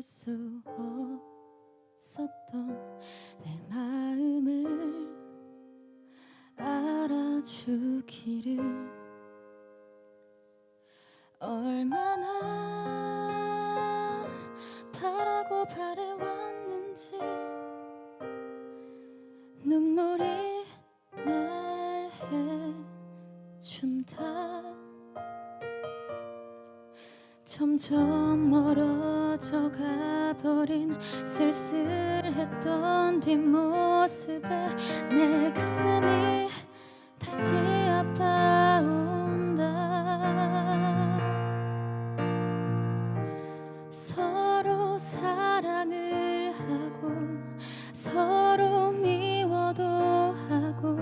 알 수 없었던 내 마음을 알아주기를 얼마나 바라고 바래왔는지 눈물 점점 멀어져 가버린 쓸쓸했던 뒷모습에 내 가슴이 다시 아파온다. 서로 사랑을 하고 서로 미워도 하고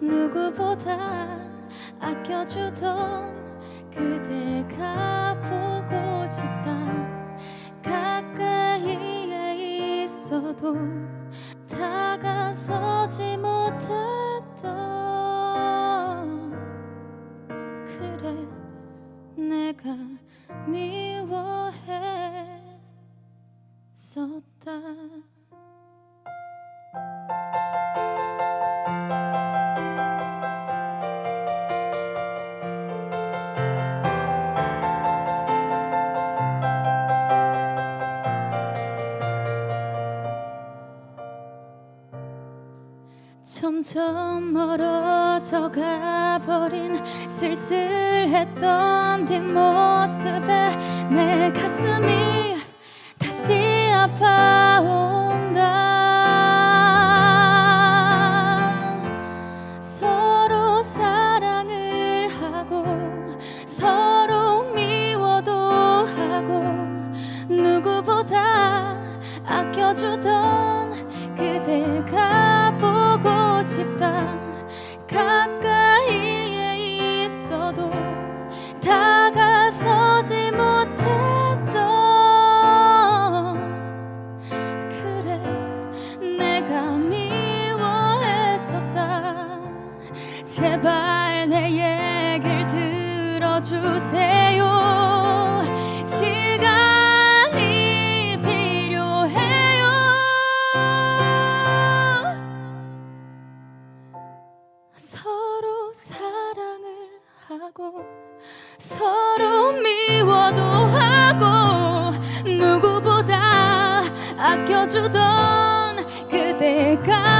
누구보다 아껴주던 그대가 보고 싶다. 가까이에 있어도 다가서지 못했던 그래 내가 미워했었다 점점 멀어져 가버린 쓸쓸했던 뒷모습에 내 가슴이 다시 아파온다. 서로 사랑을 하고 서로 미워도 하고 누구보다 아껴주던 그대가 내가 미워했었다. 제발 내 얘길 들어주세요. 시간이 필요해요. 서로 사랑을 하고 서로 미워도 하고 누구보다 아껴주던 그대